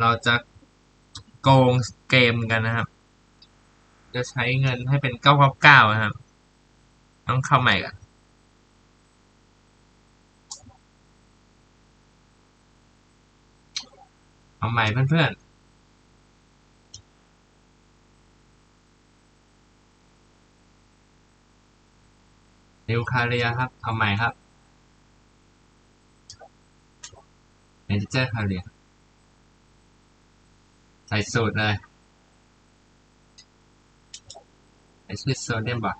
เราจะโกงเกมกันนะครับ จะใช้เงินให้เป็นเก้าเก้าเก้านะครับ ต้องเข้าใหม่กันเอาใหม่เพื่อนๆนิวคาเรียครับ เอาใหม่ครับเมเจอร์คาเรีย ใส่สูตรเลยใส่ชื่อโซเดียมบอท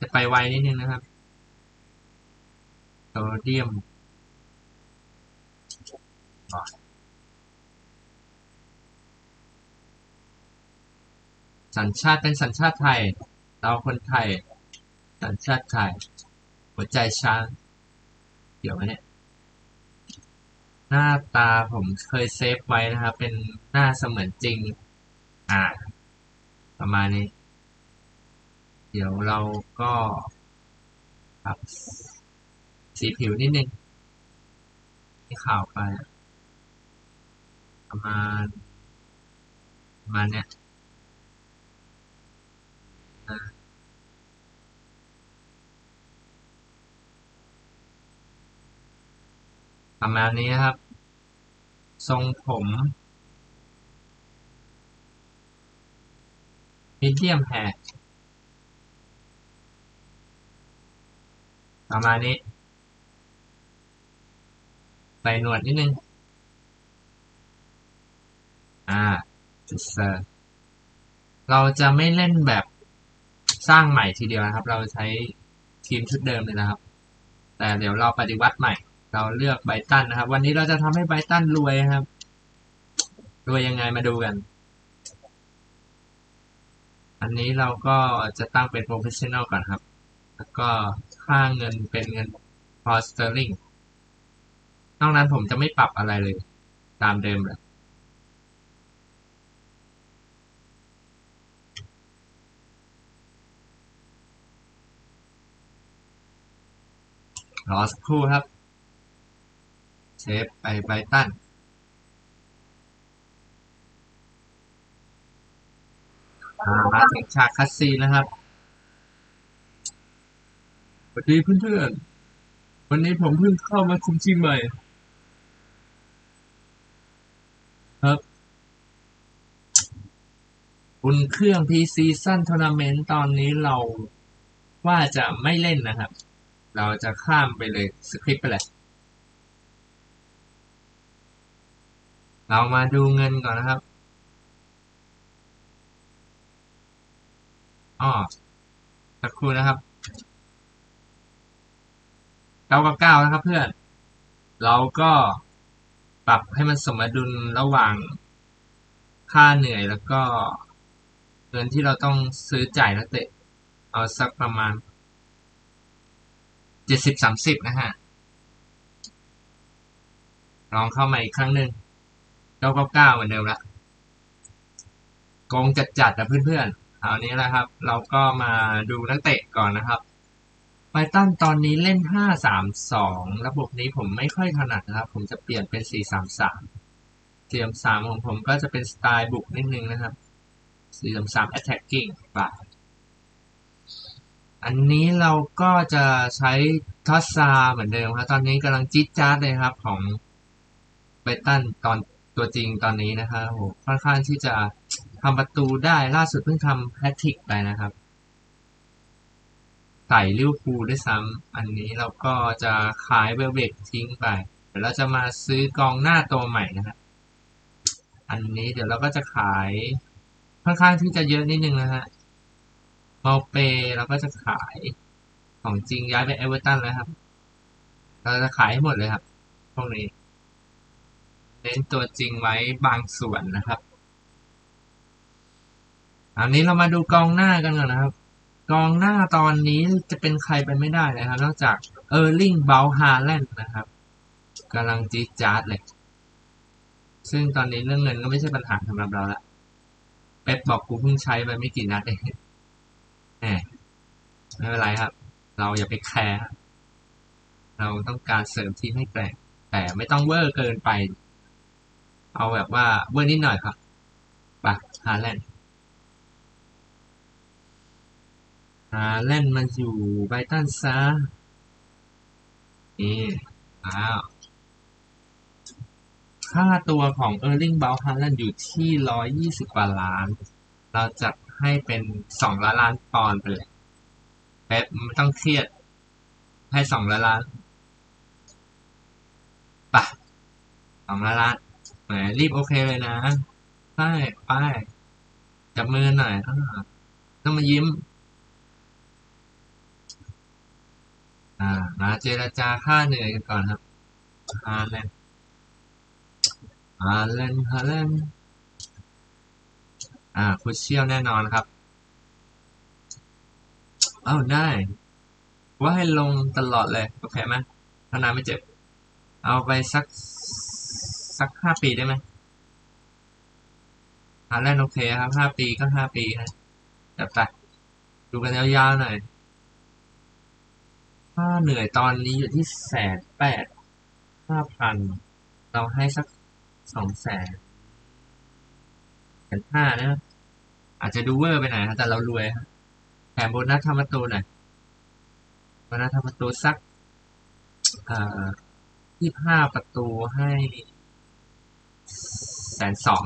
จะไปไวนิดนึงนะครับ โซเดียมบอทสัญชาติเป็นสัญชาติไทย เราคนไทย สัญชาติไทย หัวใจช้าง เกี่ยวไหมเนี่ย หน้าตาผมเคยเซฟไว้นะครับ เป็นหน้าเสมือนจริง อ่า ประมาณนี้ เดี๋ยวเราก็ปรับสีผิวนิดนึงที่ข่าวไป ประมาณ ประมาณเนี้ย ประมาณนี้นะครับ ทรงผมมีเดียมแฮร์ประมาณนี้ ใส่หนวดนิดนึง อ่าจุดเซอร์เราจะไม่เล่นแบบสร้างใหม่ทีเดียวนะครับ เราใช้ทีมชุดเดิมเลยนะครับ แต่เดี๋ยวเราปฏิวัติใหม่ เราเลือกไบตันนะครับ วันนี้เราจะทำให้ไบตันรวยครับ รวยยังไงมาดูกัน อันนี้เราก็จะตั้งเป็น professional ก่อนครับ แล้วก็ค่าเงินเป็นเงินพอสเตอร์ลิงนอกนั้นผมจะไม่ปรับอะไรเลย ตามเดิมเลยรอสักครู่ครับ เซฟไปไบตันมาถึงฉากคัสซีนะครับสวัสดีเพื่อนๆ วันนี้ผมเพิ่งเข้ามาคุมทีมใหม่ ครับอุ่นเครื่อง PC สั้นทัวร์นาเมนต์ตอนนี้เราว่าจะไม่เล่นนะครับ เราจะข้ามไปเลยสคริปต์ไปเลย เรามาดูเงินก่อนนะครับอ๋อสักครู่นะครับเก้ากับเก้านะครับเพื่อน เราก็ปรับให้มันสมดุลระหว่างค่าเหนื่อยแล้วก็เงินที่เราต้องซื้อจ่ายนักเตะ เอาสักประมาณเจ็ดสิบสามสิบนะฮะ ลองเข้ามาอีกครั้งหนึ่ง เก้าเก้าเก้าเหมือนเดิมละโกงจัดจัดนะเพื่อนๆเอานี้แหละครับ เราก็มาดูนักเตะก่อนนะครับไบตันตอนนี้เล่นห้าสามสองระบบนี้ผมไม่ค่อยถนัดนะครับ ผมจะเปลี่ยนเป็นสี่สามสามสี่สามสามของผมก็จะเป็นสไตล์บุกนิดนึงนะครับสี่สามสาม attacking ไปอันนี้เราก็จะใช้ทอสซาเหมือนเดิมครับ ตอนนี้กำลังจิ๊ดจ๊าดเลยครับของไบตันตอน ตัวจริงตอนนี้นะครับโหค่อนข้างที่จะทำประตูได้ล่าสุดเพิ่งทำแฮตทริกไปนะครับใส่ลิวพูด้วยซ้ำอันนี้เราก็จะขายเวลเบกทิ้งไป เดี๋ยวเราจะมาซื้อกองหน้าตัวใหม่นะครับอันนี้เดี๋ยวเราก็จะขายค่อนข้างที่จะเยอะนิดนึงนะฮะมอลเปเราก็จะขายของจริงย้ายไปเอเวอร์ตันแล้วครับ เราจะขายให้หมดเลยครับพวกนี้ น้นตัวจริงไว้บางส่วนนะครับอันนี้เรามาดูกองหน้ากันก่อนนะครับ กองหน้าตอนนี้จะเป็นใครไปไม่ได้นะครับ นอกจากเออร์ลิงเบลฮาแลนด์นะครับกำลังจี๊ดจ๊าดเลย ซึ่งตอนนี้เรื่องเงินก็ไม่ใช่ปัญหาสำหรับเราละเป๊ปบอกกูเพิ่งใช้ไปไม่กี่นัดเองแหมไม่เป็นไรครับ เราอย่าไปแคร์เราต้องการเสริมทีมให้แกร่งแต่ไม่ต้องเวอร์เกินไป เอาแบบว่าเวอร์นิดหน่อยครับไปฮาแลนด์ฮาแลนด์มาอยู่ไบตันซะนี่อ้าวค่าตัวของเออร์ลิงเบลฮาแลนด์อยู่ที่ร้อยยี่สิบกว่าล้าน เราจัดให้เป็นสองล้านล้านปอนด์ไปเลยเป๊ปไม่ต้องเครียด ให้สองล้านล้านปะสองล้านล้าน แหมรีบโอเคเลยนะไปไปจับมือหน่อยอ่าต้องมายิ้ม อ่ามาเจรจาค่าเหนื่อยกันก่อนครับฮาแลนฮาแลนฮาแลนอ่าคุชเชียลแน่นอนครับ เอ้าได้ ว่าให้ลงตลอดเลย โอเคไหมถ้านานไม่เจ็บ เอาไปสัก สักห้าปีได้ไหมฮาแลนด์โอเคครับห้าปีก็ห้าปีนะจับไปดูกันยาวๆหน่อยค่าเหนื่อยตอนนี้อยู่ที่แสนแปดห้าพันเราให้สักสองแสนแสนห้านะ อาจจะดูเวอร์ไปหน่อยครับแต่เรารวยครับแถมโบนัสทำประตูหน่อยโบนัสทำประตูสักอ่ายี่ห้าประตูให้ แสนสอง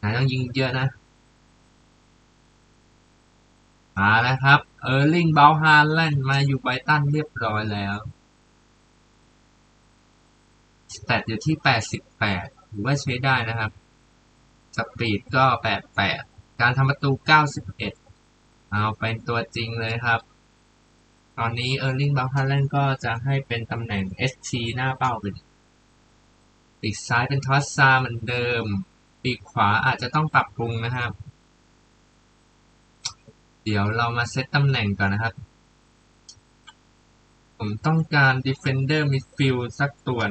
นะต้องยิงเยอะนะ มาแล้วครับ เออร์ลิงเบลฮาแลนด์มาอยู่ไบตันเรียบร้อยแล้ว สแตทอยู่ที่ 88ถือว่าใช้ได้นะครับ สปีดก็ 88 การทำประตู 91 เอาเป็นตัวจริงเลยครับ ตอนนี้เออร์ลิงเบลฮาแลนด์ก็จะให้เป็นตำแหน่ง ST หน้าเป้าไป ปีกซ้ายเป็นทอสซาเหมือนเดิม ปีกขวาอาจจะต้องปรับปรุงนะครับ เดี๋ยวเรามาเซตตำแหน่งก่อนนะครับ ผมต้องการ Defender Midfield สักตัว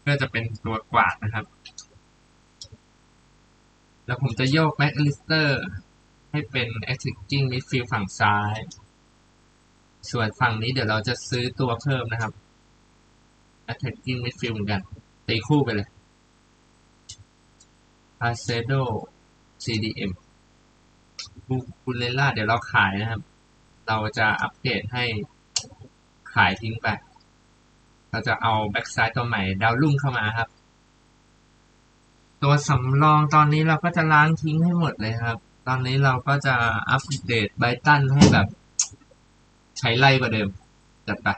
เพื่อจะเป็นตัวกวาดนะครับ แล้วผมจะโยก Mac Allister ให้เป็น Attacking Midfield ฝั่งซ้าย ส่วนฝั่งนี้เดี๋ยวเราจะซื้อตัวเพิ่มนะครับ Attacking Midfield เหมือนกัน ตีคู่ไปเลย a c e d o CDM บูคูเลล่าเดี๋ยวเราขายนะครับ เราจะอัปเกรดให้ขายทิ้งไป เราจะเอาแบ็กไซด์ตัวใหม่ดาวรุ่งเข้ามาครับ ตัวสำรองตอนนี้เราก็จะล้างทิ้งให้หมดเลยครับ ตอนนี้เราก็จะอัปเดตไบตันให้แบบ ใช้ไล่กว่าเดิมจัดไป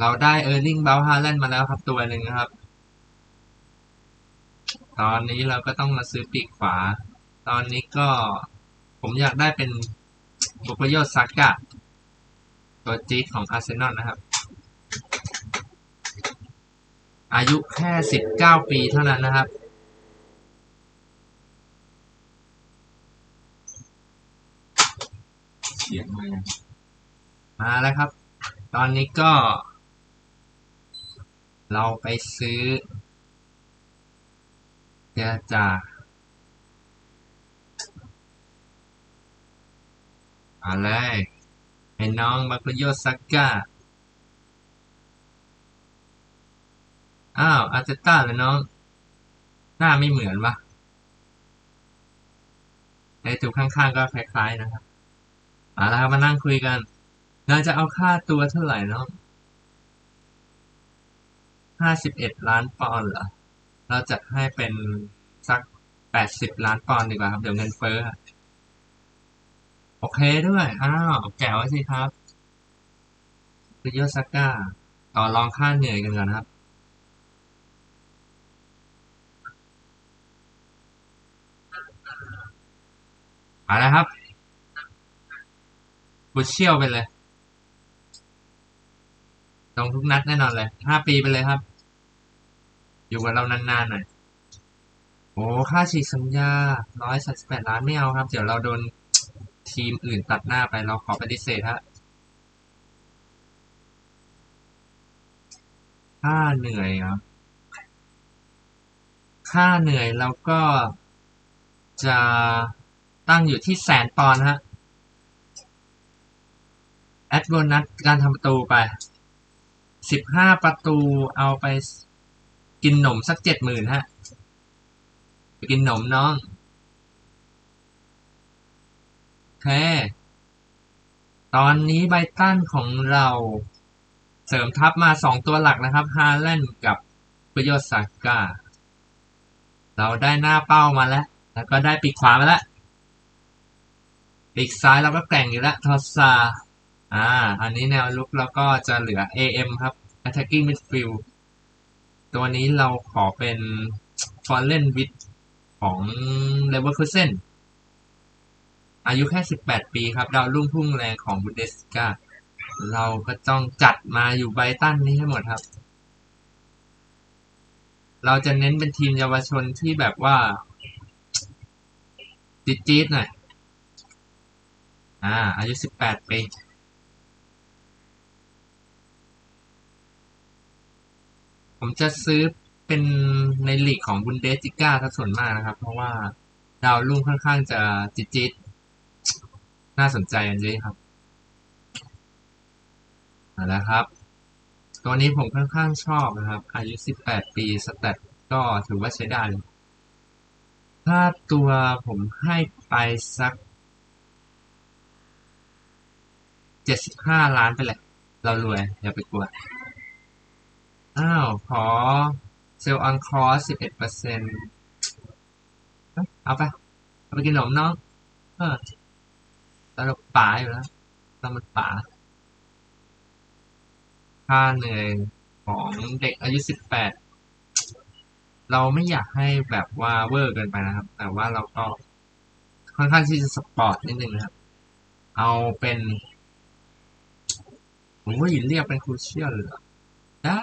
เราได้เออร์ลิงเบลฮาแลนด์มาแล้วครับตัวหนึ่งนะครับ ตอนนี้เราก็ต้องมาซื้อปีกขวา ตอนนี้ก็ผมอยากได้เป็นบุกโยซากะตัวจี๊ดของอาร์เซนอลนะครับ อายุแค่สิบเก้าปีเท่านั้นนะครับเสียงมามาแล้วครับ ตอนนี้ก็ เราไปซื้อ เจรจาอะไรไอ้น้องมาคุโยซักกะอ้าว อาร์เตต้าเลยน้อง หน้าไม่เหมือนวะไอ้จุดข้างๆก็คล้ายๆนะครับเอาละครับมานั่งคุยกันเราจะเอาค่าตัวเท่าไหร่น้อง ห้าสิบเอ็ดล้านปอนด์เหรอ เราจัดให้เป็นสักแปดสิบล้านปอนด์ดีกว่าครับ เดี๋ยวเงินเฟ้อ โอเคด้วย อ้าว แก้วสิครับคุโยซาก้า ต่อรองค่าเหนื่อยกันก่อนนะครับมาแล้วครับบุชเชี่ยวไปเลย ตรงทุกนัดแน่นอนเลยห้าปีไปเลยครับ อยู่กับเรานานๆหน่อยโอ้ค่าฉีกสัญญาร้อยสามสิบแปดล้านไม่เอาครับ เดี๋ยวเราโดนทีมอื่นตัดหน้าไปเราขอปฏิเสธฮะค่าเหนื่อยครับค่าเหนื่อยเราก็จะตั้งอยู่ที่แสนปอนฮะ แอดโบนัสการทำประตูไปสิบห้าประตูเอาไป กินหนมสักเจ็ดหมื่นฮะ ไปกินหนมน้องโอเคตอนนี้ไบตันของเราเสริมทัพมาสองตัวหลักนะครับ ฮาแลนด์กับประโยซากาเราได้หน้าเป้ามาแล้ว แล้วก็ได้ปีกขวามาแล้วปีกซ้ายเราก็แกร่งอยู่แล้วทอสซาอ่า อันนี้แนวลุกแล้วก็จะเหลือ AM ครับ attacking midfield ตัวนี้เราขอเป็น foreign with ของ Leverkusen อายุแค่ 18 ปีครับ ดาวรุ่งพุ่งแรงของบุนเดสกาเราก็ต้องจัดมาอยู่ไบตันนี้ให้หมดครับ เราจะเน้นเป็นทีมเยาวชนที่แบบว่าจี๊ดๆหน่อย อ่า อายุ 18 ปี ผมจะซื้อเป็นในลีกของบุนเดสติก้าถ้าส่วนมากนะครับ เพราะว่าดาวรุ่งค่อนข้างจะจิตๆน่าสนใจอันนี้ครับเอาละครับ ตัวนี้ผมค่อนข้างชอบนะครับ อายุ 18 ปีสแตทก็ถือว่าใช้ได้ถ้าตัวผมให้ไปสัก 75 ล้านไปเลยเรารวย อย่าไปกลัว อ้าว ขอเซลล์ออนคอร์สสิบเอ็ดเปอร์เซ็นต์เอาไปเอาไปกินขนมน้อง เออเราป๋าอยู่แล้วเรามันป๋าค่าเหนื่อยของเด็กอายุสิบแปดเราไม่อยากให้แบบว่าเวอร์เกินไปนะครับ แต่ว่าเราก็ค่อนข้างที่จะสปอร์ตนิดนึงนะครับ เอาเป็นผมว่าหินเรียกเป็นครูเชียลเหรอได้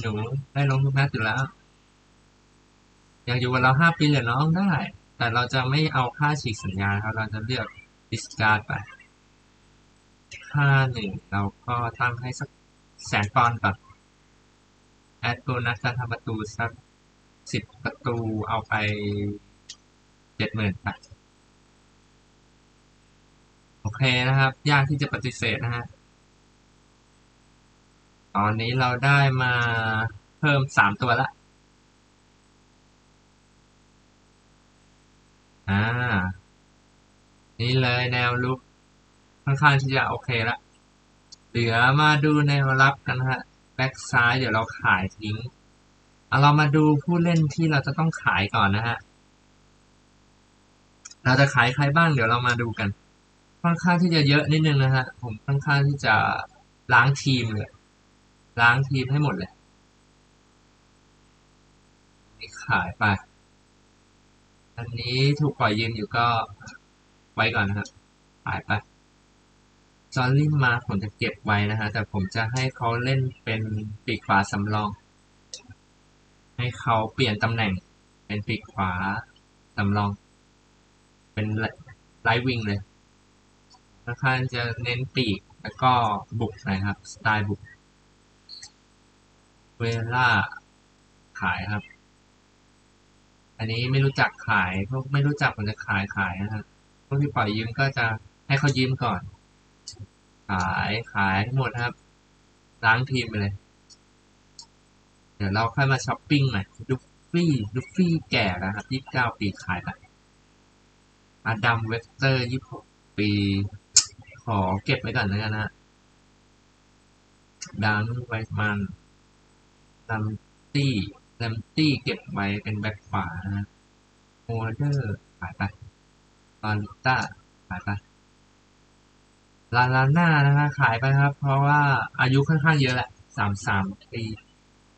หนูได้ลงทุกนัดอยู่แล้ว อยากอยู่กับเราห้าปีเหรือน้องได้ แต่เราจะไม่เอาค่าฉีกสัญญาครับเราจะเลือกดิสการ์ดไปค่าหนึ่งเราก็ตั้งให้สักแสนปอนด์ก่อนแอดโบนัสการทำประตูสักสิบประตูเอาไปเจ็ดหมื่นไปโอเคนะครับ ยากที่จะปฏิเสธนะฮะ ตอนนี้เราได้มาเพิ่มสามตัวละอ่า นี่เลยแนวลุกค่อนข้างที่จะโอเคละเหลือมาดูแนวรับกันฮะแบ็กซ้ายเดี๋ยวเราขายทิ้งเอาเรามาดูผู้เล่นที่เราจะต้องขายก่อนนะฮะ เราจะขายใครบ้างเดี๋ยวเรามาดูกัน ค่อนข้างที่จะเยอะนิดนึงนะฮะ ผมค่อนข้างที่จะล้างทีมเลย ล้างทีมให้หมดเลย นี่ขายไป อันนี้ถูกปล่อยยืมอยู่ก็ไว้ก่อนนะครับ ขายไป จอร์ลินมาผมจะเก็บไว้นะฮะ แต่ผมจะให้เขาเล่นเป็นปีกขวาสำรอง ให้เขาเปลี่ยนตำแหน่งเป็นปีกขวาสำรอง เป็นไลท์วิงเลยค่อนข้างจะเน้นปีกแล้วก็บุกนะครับ สไตล์บุก เวล่าขายครับ อันนี้ไม่รู้จักขายพวกไม่รู้จักผมจะขายขายนะครับพวกที่ปล่อยยืมก็จะให้เขายืมก่อน ขายขายหมดครับ ล้างทีมไปเลย เดี๋ยวเราค่อยมาช้อปปิ้งใหม่ดูฟี่ดูฟี่แก่แล้วครับยี่สิบเก้าปีขายไปอดัมเวสเตอร์ยี่สิบหกปี ขอเก็บไว้ก่อนแล้วกันนะดังไวมัน ลัมตี้ลัมตี้เก็บไว้เป็นแบ็คขวานะโอเดอร์ขายไปลาลิต้าขายไปลาลาน่านะฮะขายไปครับ เพราะว่าอายุค่อนข้างเยอะแหละสามสามปี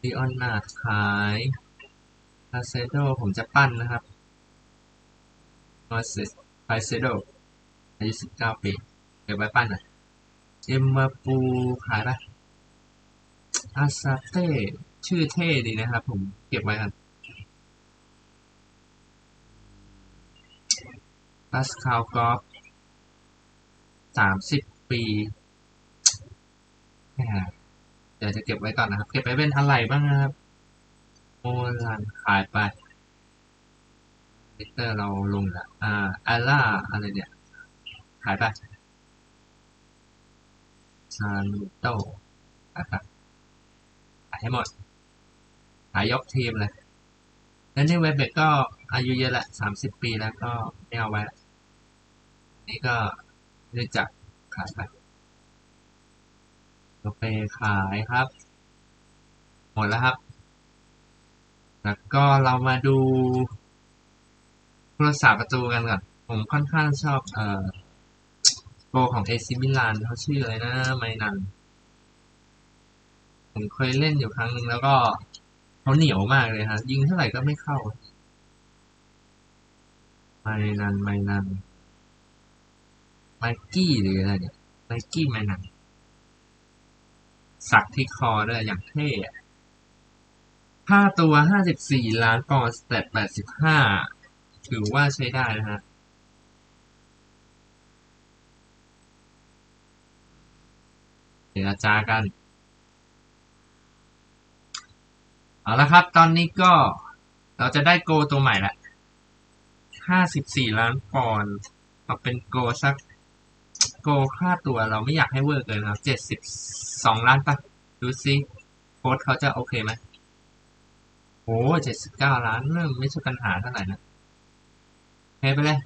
ดิออนนาขายคาเซโดผมจะปั้นนะครับมาเซสไพเซโดอายุสิบเก้าปีเก็บไว้ปั้นหน่อยเอ็มมาปูขายไปอาซาเต้ ชื่อเท่ดีนะครับผมเก็บไว้กันพาสคาลกอฟสามสิบปีเดี๋ยวจะเก็บไว้ก่อนนะครับ เก็บไว้เป็นอะไรบ้างนะครับโอลันขายไปมิเตอร์เราลงละอ่าอาล่าอะไรเนี่ย ขายไปชาลูโตนะครับขายให้หมดายยกทีมเลยแล้วนี่เวเบกก็อายุเยอะละสามสิบปีแล้วก็ไม่เอาไว้นี่ก็รู้จักขายไปโอเคขายครับ หมดแล้วครับ แล้วก็เรามาดูผู้รักษาประตูกันก่อน ผมค่อนข้างชอบเอ่อโกของเอซิมิลานเขาชื่ออะไรนะไมนันผมเคยเล่นอยู่ครั้งหนึ่งแล้วก็ เขาเหนียวมากเลยฮะ ยิงเท่าไหร่ก็ไม่เข้า ไม่นันไม่นันไมกี้หรืออะไรเนี่ยไมกี้ไม่นันสักที่คอด้วยอย่างเท่อะค่าตัว54ล้านปอนด์สเตต85ถือว่าใช้ได้นะฮะเจรจากัน เอาละครับ ตอนนี้ก็เราจะได้โกตัวใหม่ละ54ล้านปอนด์เอาเป็นโกสักโกค่าตัวเราไม่อยากให้เวอร์เกินครับ72ล้านปะดูซิโค้ดเขาจะโอเคไหมโอ้เจ็ดสิบเก้าล้านเริ่มไม่ใช่ปัญหาเท่าไหร่นะโอเคไปเลย